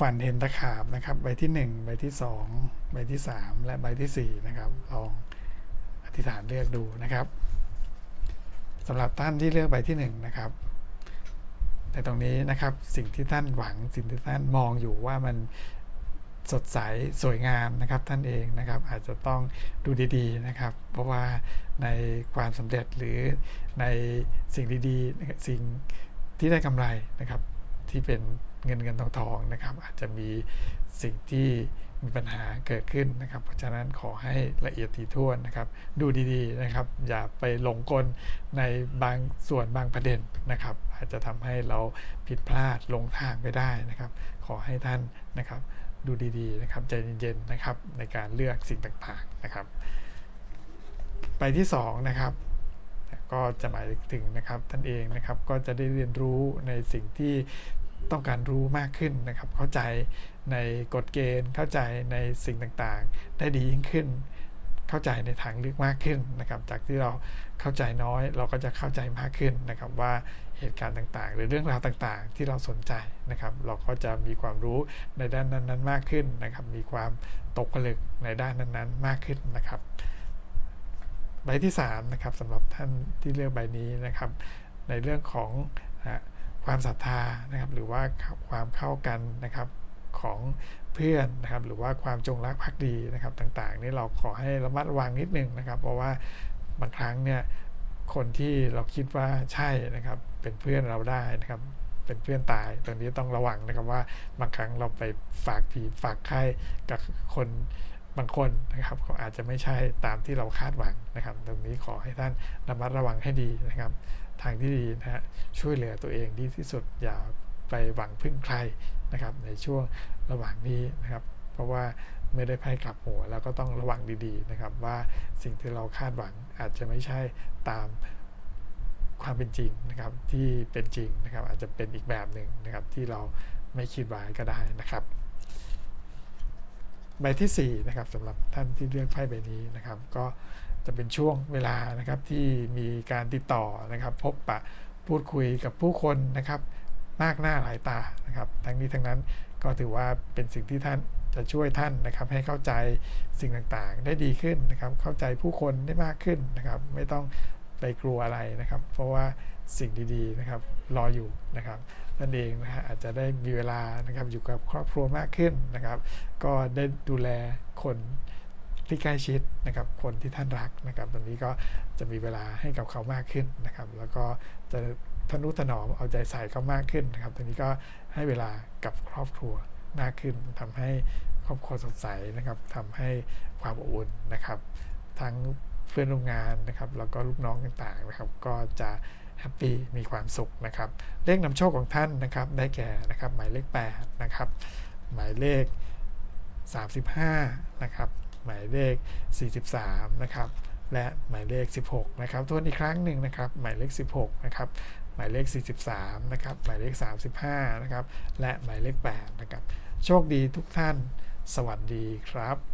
ฝันเห็นตะขาบนะครับ ใบที่ 1 ใบที่ 2 ใบที่ 3 และใบทีสี่ 4 นะครับ ลองอธิษฐานเลือกดูนะครับสำหรับท่านที่เลือกใบที่ 1 นะครับแต่ตรงนี้นะครับสิ่งที่ท่านหวังสิ่งที่ท่านมองอยู่ว่ามันสดใสสวยงามนะครับท่านเองนะครับอาจจะต้องดูดีๆนะครับ เพราะว่าในความสำเร็จหรือในสิ่งดีๆสิ่งที่ได้กำไรนะครับที่เป็น เงินเงินทองทองนะครับ อาจจะมีสิ่งที่มีปัญหาเกิดขึ้นนะครับ เพราะฉะนั้นขอให้ละเอียดถี่ถ้วนนะครับ ดูดีๆนะครับ อย่าไปหลงกลในบางส่วนบางประเด็นนะครับ อาจจะทำให้เราผิดพลาดหลงทางไปได้นะครับ ขอให้ท่านนะครับดูดีๆนะครับใจเย็นๆนะครับในการเลือกสิ่งต่างๆนะครับ ไปที่2นะครับก็จะหมายถึงนะครับท่านเองนะครับก็จะได้เรียนรู้ในสิ่งที่ ต้องการรู้มากขึ้นนะครับ เข้าใจในกฎเกณฑ์ เข้าใจในสิ่งต่างๆ ได้ดียิ่งขึ้น เข้าใจในทางลึกมากขึ้นนะครับ จากที่เราเข้าใจน้อย เราก็จะเข้าใจมากขึ้นนะครับว่าเหตุการณ์ต่างๆ หรือเรื่องราวต่างๆ ที่เราสนใจนะครับ เราก็จะมีความรู้ในด้านนั้น ๆ มากขึ้นนะครับ มีความตกผลึกในด้านนั้น ๆ มากขึ้นนะครับใบที่3นะครับสำหรับท่านที่เลือกใบนี้นะครับ ในเรื่องของนะ ความศรัทธานะครับหรือว่าความเข้ากันนะครับของเพื่อนนะครับหรือว่าความจงรักภักดีนะครับต่างๆนี่เราขอให้ระมัดระวังนิดนึงนะครับ เพราะว่าบางครั้งเนี่ยคนที่เราคิดว่าใช่นะครับเป็นเพื่อนเราได้นะครับเป็นเพื่อนตายตรงนี้ต้องระวังนะครับว่าบางครั้งเราไปฝากผีฝากไข้กับคนบางคนนะครับเขาอาจจะไม่ใช่ตามที่เราคาดหวังนะครับ ตรงนี้ขอให้ท่านระมัดระวังให้ดีนะครับ ทางที่ดีนะฮะช่วยเหลือตัวเองดีที่สุดอย่าไปหวังพึ่งใครนะครับ ในช่วงระหว่างนี้นะครับ เพราะว่าไม่ได้ไพ่กลับหัวแล้วก็ต้องระวังดีๆนะครับ ว่าสิ่งที่เราคาดหวังอาจจะไม่ใช่ตามความเป็นจริงนะครับที่เป็นจริงนะครับ อาจจะเป็นอีกแบบหนึ่งนะครับที่เราไม่คิดไว้ก็ได้นะครับ ใบที่4นะครับสำหรับท่านที่เลือกไพ่ใบนี้นะครับ ก็จะเป็นช่วงเวลานะครับที่มีการติดต่อนะครับ พบปะพูดคุยกับผู้คนนะครับมากหน้าหลายตานะครับ ทั้งนี้ทั้งนั้นก็ถือว่าเป็นสิ่งที่ท่านจะช่วยท่านนะครับ ให้เข้าใจสิ่งต่างๆ ได้ดีขึ้นนะครับ เข้าใจผู้คนได้มากขึ้นนะครับ ไม่ต้อง ไปกลัวอะไรนะครับ เพราะว่าสิ่งดีๆนะครับรออยู่นะครับนั่นเองนะฮะอาจจะได้มีเวลานะครับอยู่กับครอบครัวมากขึ้นนะครับ ก็ได้ดูแลคนที่ใกล้ชิดนะครับ คนที่ท่านรักนะครับ ตรงนี้ก็จะมีเวลาให้กับเขามากขึ้นนะครับ แล้วก็จะทนุถนอมเอาใจใส่เขามากขึ้นนะครับตรงนี้ก็ให้เวลากับครอบครัวมากขึ้นทำให้ครอบครัวสดใสนะครับทำให้ความอบอุ่นนะครับ ทั้ง เพื่อนร่วมงานนะครับแล้วก็ลูกน้องต่างๆนะครับก็จะแฮปปี้มีความสุขนะครับเลขนำโชคของท่านนะครับได้แก่นะครับหมายเลข8นะครับหมายเลข 35นะครับหมายเลข 43นะครับและหมายเลข 16นะครับทวนอีกครั้งหนึ่งนะครับหมายเลข 16นะครับหมายเลข 43นะครับหมายเลข 35นะครับและหมายเลข8นะครับโชคดีทุกท่าน สวัสดีครับ